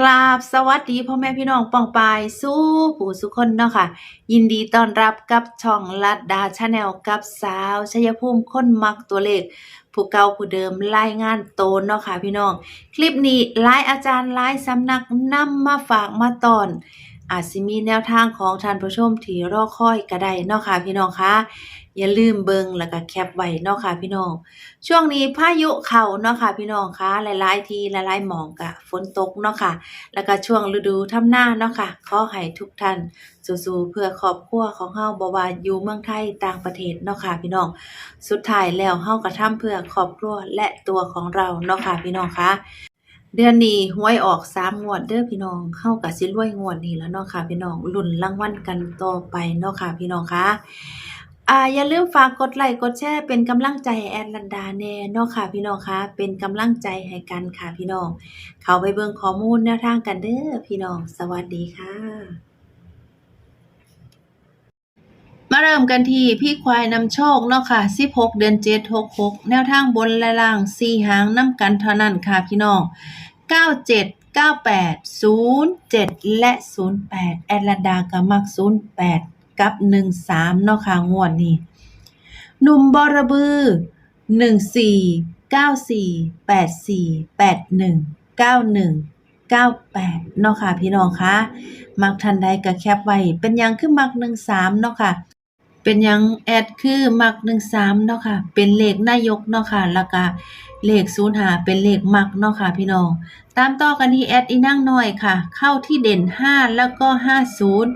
กราบสวัสดีพ่อแม่พี่น้องปองปายสู้ผู้สุคนเนาะค่ะ ยินดีต้อนรับกับช่องลัดดาชาแนลกับสาวชัยภูมิคนมักตัวเลขผู้เก่าผู้เดิมรายงานโตนเนาะค่ะพี่น้อง คลิปนี้หลายอาจารย์หลายสำนักนำมาฝากมาตอน อาจสิมีแนวทางของท่านผู้ชมที่รอคอยก็ได้เนาะค่ะพี่น้องคะอย่าลืมเบิงแล้วก็แคปไว้เนาะค่ะพี่น้อง ช่วงนี้พายุเข้าเนาะค่ะพี่น้องคะหลายๆ ทีหลายๆหมองกะฝนตกเนาะค่ะ แล้วก็ช่วงฤดูทำหน้าเนาะค่ะขอให้ทุกท่านสู้ๆเพื่อครอบครัวของเฮาบ่ว่าอยู่เมืองไทยต่างประเทศเนาะค่ะพี่น้อง สุดท้ายแล้วเฮาก็ทำเพื่อครอบครัวและตัวของเราเนาะค่ะพี่น้องคะ เดือนนี้หวยออก3งวดเด้อพี่น้องเฮาก็สิรวยงวดนี้แล้วเนาะค่ะ พี่น้องลุ้นรางวัลกันต่อไปเนาะค่ะ พี่น้องคะอ่าอย่าลืมฝากกดไลค์กดแชร์เป็นกำลังใจแอดลันดาแน่เนาะค่ะ พี่น้องคะเป็นกำลังใจให้กันค่ะพี่น้อง เข้าไปเบิ่งข้อมูลแนวทางกันเด้อพี่น้อง สวัสดีค่ะ มาเริ่มกันที่พี่ควายนำโชคเนาะค่ะ 16 เดือน7 66 แนวทางบนและล่าง4หางนำกันเท่านั้นค่ะพี่น้อง 97 98 07 และ 08 แอดลันดาก็มัก 08 กับ 13 เนาะค่ะงวดนี้หนุ่มบอระบือ 14 94 84 81 91 98 เนาะค่ะพี่น้องคะมักทันใดก็แคปไว้ เป็นยังคือมัก 13 เนาะค่ะ เป็นหยังแอดคือมักหนึ่งสามเนาะค่ะ เป็นเลขนายกเนาะค่ะ แล้วก็เลขศูนย์หาเป็นเลขมักเนาะค่ะ พี่น้อง ตามต่อกันที่แอดอีนั่งน้อยค่ะ เข้าที่เด่นห้าแล้วก็ห้าศูนย์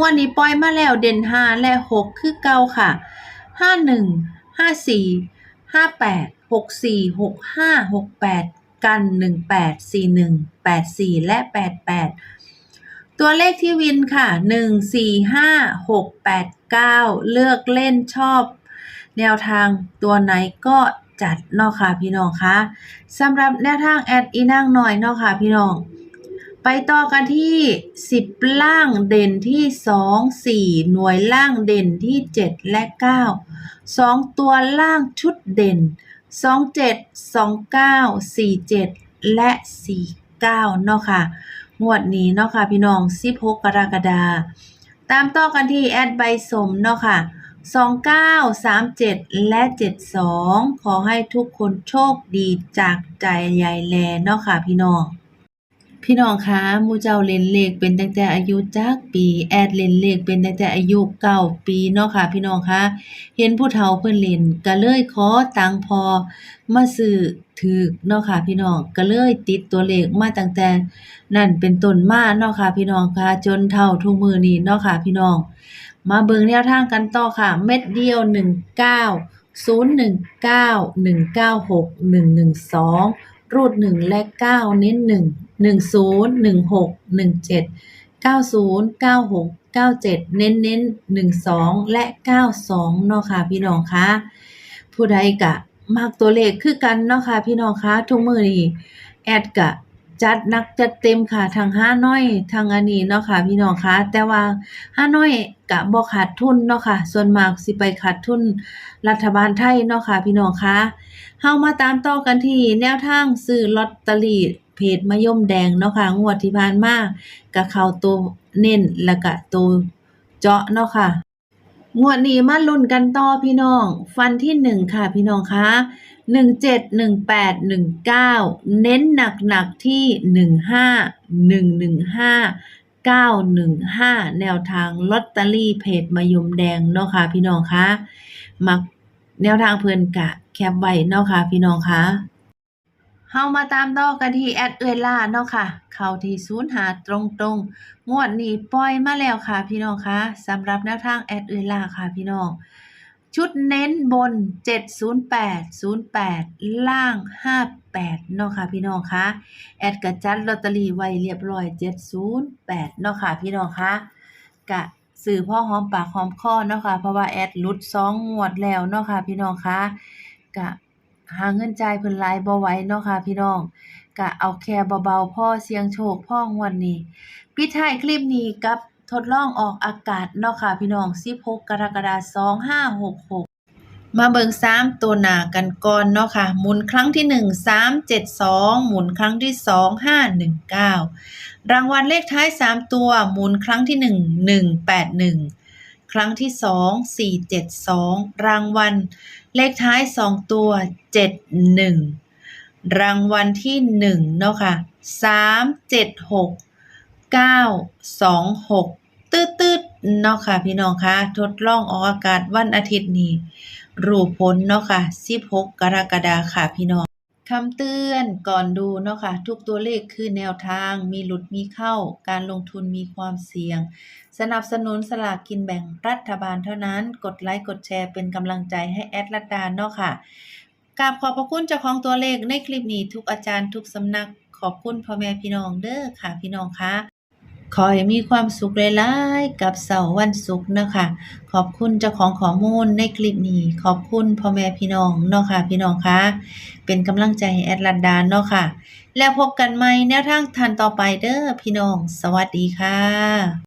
วันนี้ปล่อยมาแล้วเด่นห้าและหกคือเก้าค่ะห้าหนึ่งห้าสี่ห้าแปดหกสี่หกห้าหกแปดกันหนึ่งแปดสี่หนึ่งแปดสี่และแปดแปด ตัวเลขที่วินค่ะ 1 4 5 6 8 9 เลือกเล่นชอบ แนวทางตัวไหนก็จัดเนาะค่ะพี่น้องคะสำหรับแนวทางแอดอีนั่งหน่อยเนาะค่ะพี่น้อง ไปต่อกันที่ 10 ล่างเด่นที่ 2 4 หน่วยล่างเด่นที่ 7 และ 9 2 ตัวล่างชุดเด่น 27 29 47 และ 49 เนาะค่ะ งวดนี้เนาะค่ะพี่น้อง 16 กรกฎาคมตามต่อกันที่แอดใบสมเนาะค่ะ 29 37 และ 72 ขอให้ทุกคนโชคดีจากใจยายแลเนาะค่ะพี่น้อง พี่น้องคะมูเจ้าเล่นเลขเป็นตั้งแต่อายุจักปี แอดเล่นเลขเป็นตั้งแต่อายุเก้าปีเนาะค่ะ พี่น้องคะเห็นผู้เฒ่าเพิ่นเล่นก็เลยขอตังพอมาซื้อถูกเนาะค่ะ พี่น้องก็เลยติดตัวเลขมาตั้งแต่ นั่นเป็นต้นมาเนาะค่ะ พี่น้องคะจนเท่าทุกมือนี้เนาะค่ะ พี่น้อง มาเบิ่งแนวทางกันต่อค่ะ เม็ดเดียว19 019 196 112รูด1และ9เน้น1 10 16 17 90 96 97 เน้นเน้น12 และ 92 เนาะค่ะพี่น้องคะผู้ใดกะมักตัวเลขคือกันเนาะค่ะพี่น้องคะทุกมือนี้แอดกะจัดนักจัดเต็มค่ะทั้งห้าน้อยทั้งอันนี้เนาะค่ะพี่น้องคะแต่ว่าห้าน้อยกะบ่ขาดทุนเนาะค่ะ ส่วนมากสิไปขาดทุนรัฐบาลไทยเนาะค่ะพี่น้องคะเฮามาตามต่อกันที่แนวทางซื้อลอตเตอรี่ เพจมะยมแดงเนาะค่ะ งวดที่ผ่านมาก็เข้าตัวเน้นแล้วก็ตัวเจาะเนาะค่ะ งวดนี้มาลุ้นกันต่อพี่น้อง ฟันที่หนึ่งค่ะพี่น้องคะหนึ่งเจ็ดหนึ่งแปดหนึ่งเก้าเน้นหนักหนักๆที่หนึ่งห้าหนึ่งหนึ่งห้าเก้าหนึ่งห้าแนวทางลอตเตอรี่เพจมะยมแดงเนาะค่ะ พี่น้องคะมักแนวทางเพิ่อนกะแคปไว้เนาะค่ะ พี่น้องคะ เฮามาตามต่อกันที่แอดเอยล่าเนาะค่ะ เข้าที่ศูนย์หาตรงๆงวดนี้ปล่อยมาแล้วค่ะพี่น้องคะสำหรับแนวทางแอดเอยล่าค่ะพี่น้อง ชุดเน้นบน 708 08 ล่าง 58 เนาะค่ะพี่น้องคะแอดกระจัดลอตเตอรี่ไว้เรียบร้อย 708 เนาะค่ะพี่น้องคะกะสื่อพ่อหอมปากหอมคอเนาะค่ะเพราะว่าแอดลุดสองงวดแล้วเนาะค่ะพี่น้องคะกะ หาเงินจ่ายเพิ่นหลายบ่ไหวเนาะค่ะพี่น้อง ก็เอาแค่เบาๆพ่อเสียงโชคพ่องวดนี้ ปิดท้ายคลิปนี้กับทดลองออกอากาศเนาะค่ะพี่น้อง 16 กรกฎาคม2566มาเบิ่งสามตัวหนากันก่อนเนาะค่ะ หมุนครั้งที่หนึ่งสามเจ็ดสองหมุนครั้งที่สองห้าหนึ่งเก้ารางวัลเลขท้ายสามตัว หมุนครั้งที่หนึ่งหนึ่งแปดหนึ่ง ครั้งที่สองสี่เจ็ดสองรางวัล เลขท้ายสองตัวเจ็ดหนึ่งรางวัลที่หนึ่งเนาะค่ะสามเจ็ดหกเก้าสองหกตืดตืดเนาะค่ะพี่น้องคะทดลองออกอากาศวันอาทิตย์นี้ รูปผลเนาะค่ะ16กรกฎาคมค่ะพี่น้อง คำเตือนก่อนดูเนาะค่ะทุกตัวเลขคือแนวทางมีหลุดมีเข้า การลงทุนมีความเสี่ยง สนับสนุนสลากกินแบ่งรัฐบาลเท่านั้น กดไลค์กดแชร์เป็นกำลังใจให้แอดลัดดาเนาะค่ะกราบขอบพระคุณเจ้าของตัวเลขในคลิปนี้ทุกอาจารย์ทุกสำนักขอบคุณพ่อแม่พี่น้องเด้อค่ะพี่น้องคะ ขอให้มีความสุขหลายๆกับเสาร์วันศุกร์นะคะ ขอบคุณเจ้าของข้อมูลในคลิปนี้ขอบคุณพ่อแม่พี่น้องเนาะค่ะพี่น้องคะเป็นกำลังใจให้แอดลันดานเนาะค่ะ แล้วพบกันใหม่แนวทางทันต่อไปเด้อพี่น้อง สวัสดีค่ะ